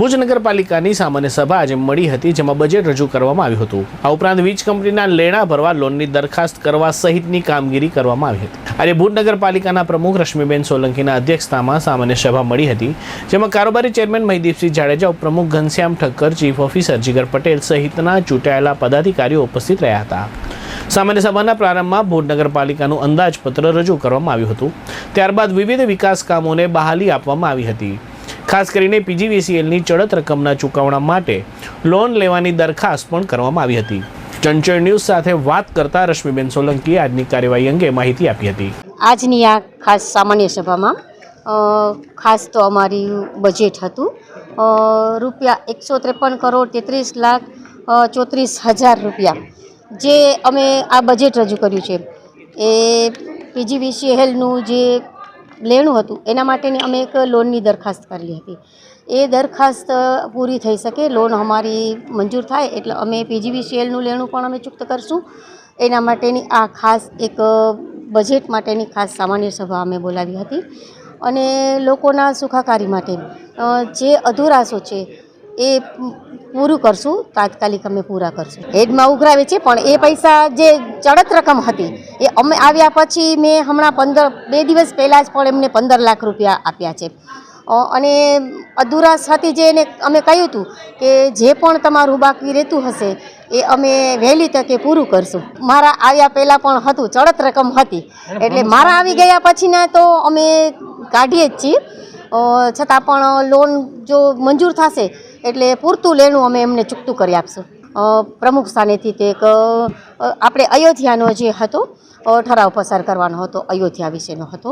ભુજ નગરપાલિકાની સામાન્ય સભા આજે મળી હતી, જેમાં બજેટ રજૂ કરવામાં આવ્યું હતું. આ ઉપરાંત વીજ કંપનીના લેણા ભરવા લોનની દરખાસ્ત કરવા સહિતની કામગીરી કરવામાં આવી હતી. આજે ભુજ નગરપાલિકાના પ્રમુખ રશ્મિબેન સોલંકીના અધ્યક્ષતામાં સામાન્ય સભા મળી હતી, જેમાં કારોબારી ચેરમેન મહીદીપસિંહ જાડેજા, ઉપપ્રમુખ ઘનશ્યામ ઠક્કર, ચીફ ઓફિસર જીગર પટેલ સહિતના ચૂંટાયેલા પદાધિકારીઓ ઉપસ્થિત રહ્યા હતા. સામાન્ય સભાના પ્રારંભમાં ભુજ નગરપાલિકાનું અંદાજપત્ર રજૂ કરવામાં આવ્યું હતું. ત્યારબાદ વિવિધ વિકાસ કામોને બહાલી આપવામાં આવી હતી. ખાસ કરીને પીજીવીસીએલની ચડત રકમના ચૂકવણા માટે લોન લેવાની દરખાસ્ત પણ કરવામાં આવી હતી. ચંચળ ન્યૂઝ સાથે વાત કરતા રશ્મિબેન સોલંકીએ આજની કાર્યવાહી અંગે માહિતી આપી હતી. આજની આ ખાસ સામાન્ય સભામાં ખાસ તો અમારી બજેટ હતું. રૂપિયા એકસો ત્રેપન કરોડ તેત્રીસ લાખ ચોત્રીસ હજાર રૂપિયા. જે અમે આ બજેટ રજૂ કર્યું છે. એ પીજીવીસીએલનું જે લેણું હતું. એના માટેની અમે એક લોનની દરખાસ્ત કરેલી હતી. એ દરખાસ્ત પૂરી થઈ શકે, લોન અમારી મંજૂર થાય એટલે અમે પીજીવીસીએલનું લેણું પણ અમે ચૂક્ત કરશું. એના માટેની આ ખાસ એક બજેટ માટેની ખાસ સામાન્ય સભા અમે બોલાવી હતી. અને લોકોના સુખાકારી માટે જે અધુરાશો છે એ પૂરું કરશું તાત્કાલિક અમે પૂરા કરશું. હેડમાં ઉઘરાવે છે પણ એ પૈસા જે ચડત રકમ હતી એ અમે આવ્યા પછી મેં હમણાં પંદર બે દિવસ પહેલાં જ પણ એમને પંદર લાખ રૂપિયા આપ્યા છે. અને અધૂરા હતી જે એને અમે કહ્યું હતું કે જે પણ તમારું બાકી રહેતું હશે એ અમે વહેલી તકે પૂરું કરશું. મારા આવ્યા પહેલાં પણ હતું ચડત રકમ હતી. એટલે મારા આવી ગયા પછીના તો અમે કાઢીએ જ છીએ. છતાં પણ લોન જો મંજૂર થશે એટલે પૂરતું લેણું અમે એમને ચૂકતું કરી આપશું. પ્રમુખ સ્થાનેથી તે એક આપણે અયોધ્યાનો જે હતો ઠરાવ પસાર કરવાનો હતો, અયોધ્યા વિશેનો હતો.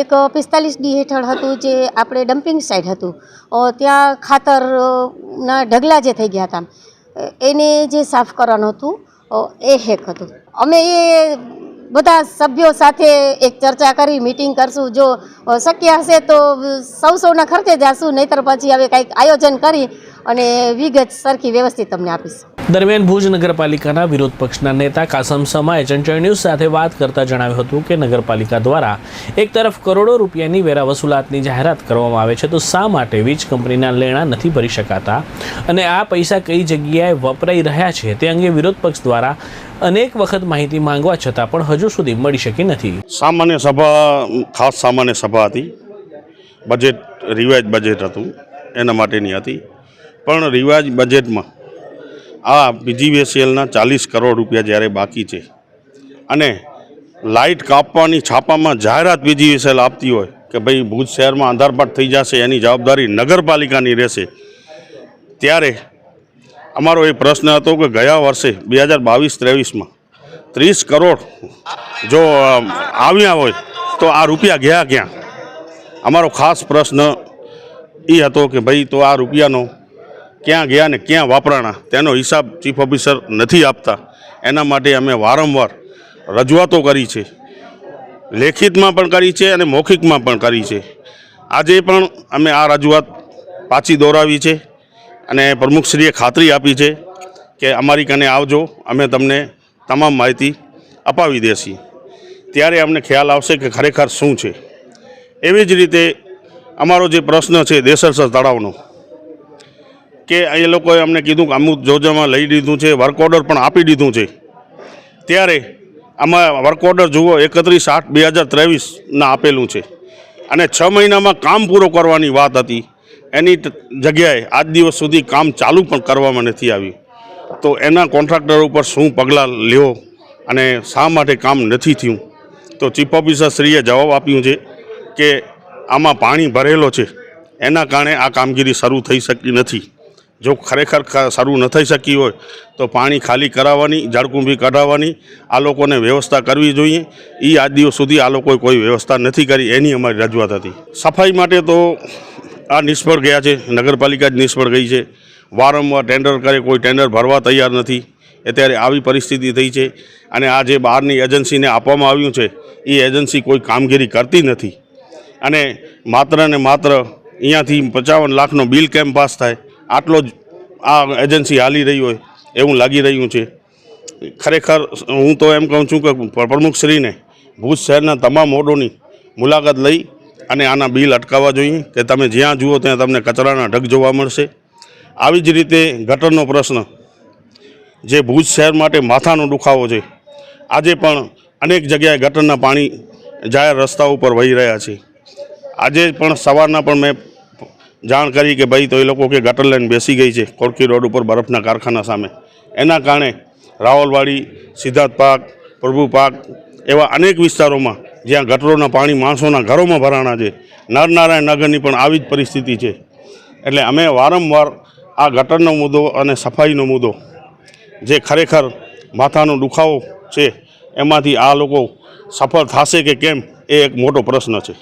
એક પિસ્તાલીસ ડી હેઠળ હતું જે આપણે ડમ્પિંગ સાઇડ હતું. ત્યાં ખાતરના ઢગલા જે થઈ ગયા હતા એને જે સાફ કરવાનું હતું એ હેક હતું. અમે એ બધા સભ્યો સાથે એક ચર્ચા કરી મિટિંગ કરશું. જો શક્ય હશે તો સૌ સૌના ખર્ચે જાશું, નહીતર પછી હવે કંઈક આયોજન કરી અને વિગત સરખી વ્યવસ્થિત તમને આપીશ. દરમિયાન ભુજ નગરપાલિકાના વિરોધ પક્ષના નેતા કાસમ સમાએ ચંચળ ન્યૂઝ સાથે વાત કરતા જણાવ્યું હતું કે નગરપાલિકા દ્વારા એક તરફ કરોડો રૂપિયાની વેરા વસૂલાતની જાહેરાત કરવામાં આવે છે, તો શા માટે વીજ કંપનીના લેણા નથી ભરી શકાતા? અને આ પૈસા કઈ જગ્યાએ વપરાઈ રહ્યા છે? તે અંગે વિરોધ પક્ષ દ્વારા અનેક વખત માહિતી માંગવા છતાં પણ હજુ સુધી મળી શકી નથી. સામાન્ય સભા, ખાસ સામાન્ય સભા હતી. બજેટ રિવાઇઝ બજેટ હતું. એના માટેની હતી. પણ રિવાજ બજેટમાં આ પીજીવીએસએલના ચાલીસ કરોડ રૂપિયા જ્યારે બાકી છે અને લાઇટ કાપવાની છાપામાં જાહેરાત બીજીવીએસએલ આપતી હોય કે ભાઈ ભુજ શહેરમાં આધારપાટ થઈ જશે, એની જવાબદારી નગરપાલિકાની રહેશે. ત્યારે અમારો એ પ્રશ્ન હતો કે ગયા વર્ષે બે હજાર બાવીસ ત્રેવીસમાં ત્રીસ કરોડ જો આવ્યા હોય તો આ રૂપિયા ગયા ક્યાં? અમારો ખાસ પ્રશ્ન એ હતો કે ભાઈ તો આ રૂપિયાનો ક્યાં ગયા ને ક્યાં વાપરાણા તેનો હિસાબ ચીફ ઓફિસર નથી આપતા. એના માટે અમે વારંવાર રજૂઆતો કરી છે. લેખિતમાં પણ કરી છે અને મૌખિકમાં પણ કરી છે. આજે પણ અમે આ રજૂઆત પાછી દોરાવી છે અને પ્રમુખશ્રીએ ખાતરી આપી છે કે અમારી કને આવજો, અમે તમને તમામ માહિતી અપાવી દેશી. ત્યારે અમને ખ્યાલ આવશે કે ખરેખર શું છે. એવી જ રીતે અમારો જે પ્રશ્ન છે દેસરસર તળાવનો કે એ લોકોએ અમને કીધું કે અમુક જોજમાં લઈ લીધું છે વર્ક ઓર્ડર પણ આપી દીધું છે. ત્યારે આમાં વર્ક ઓર્ડર જુઓ, એકત્રીસ આઠ બે હજાર ત્રેવીસના આપેલું છે. અને છ મહિનામાં કામ પૂરો કરવાની વાત હતી. એની જગ્યાએ આજ દિવસ સુધી કામ ચાલુ પણ કરવામાં નથી આવ્યું. તો એના કોન્ટ્રાક્ટર ઉપર શું પગલાં લ્યો અને શા માટે કામ નથી થયું? તો ચીફ ઓફિસર શ્રીએ જવાબ આપ્યું છે કે આમાં પાણી ભરેલો છે. એના કારણે આ કામગીરી શરૂ થઈ શકી નથી. જો ખરેખર સારું ન થઈ શકી હોય, તો પાણી ખાલી કરાવવાની, જળકુંભી કઢાવવાની, આ લોકોને વ્યવસ્થા કરવી જોઈએ. એ આજ દિવસ સુધી આ લોકોએ કોઈ વ્યવસ્થા નથી કરી, એની અમારી રજૂઆત હતી. સફાઈ માટે તો આ નિષ્ફળ ગયા છે, નગરપાલિકા જ નિષ્ફળ ગઈ છે. વારંવાર ટેન્ડર કરે, કોઈ ટેન્ડર ભરવા તૈયાર નથી. અત્યારે આવી પરિસ્થિતિ થઈ છે. અને આ જે બહારની એજન્સીને આપવામાં આવ્યું છે એ એજન્સી કોઈ કામગીરી કરતી નથી. અને માત્ર ને માત્ર અહીંયાથી પચાવન લાખનો બિલ કેમ પાસ થાય? આટલો જ આ એજન્સી હાલી રહી હોય એવું લાગી રહ્યું છે. ખરેખર હું તો એમ કહું છું કે પ્રમુખશ્રીને ભુજ શહેરના તમામ વોર્ડોની મુલાકાત લઈ અને આના બિલ અટકાવવા જોઈએ કે તમે જ્યાં જુઓ ત્યાં તમને કચરાના ઢગ જોવા મળશે. આવી જ રીતે ગટરનો પ્રશ્ન, જે ભુજ શહેર માટે માથાનો દુખાવો છે, આજે પણ અનેક જગ્યાએ ગટરના પાણી જાહેર રસ્તા ઉપર વહી રહ્યા છે. આજે પણ સવારના પણ મેં જાણ કરી કે ભાઈ તો એ લોકો કે ગટર લાઈન બેસી ગઈ છે કોરકી રોડ ઉપર બરફના કારખાના સામે. એના કારણે રાવલવાડી, સિદ્ધાર્થ પાક પ્રભુ પાક એવા અનેક વિસ્તારોમાં જ્યાં ગટરોના પાણી માણસોના ઘરોમાં ભરાણા છે. નરનારાયણ નગરની પણ આવી જ પરિસ્થિતિ છે. એટલે અમે વારંવાર આ ગટરનો મુદ્દો અને સફાઈનો મુદ્દો જે ખરેખર માથાનો દુખાવો છે, એમાંથી આ લોકો સફળ થશે કે કેમ, એ એક મોટો પ્રશ્ન છે.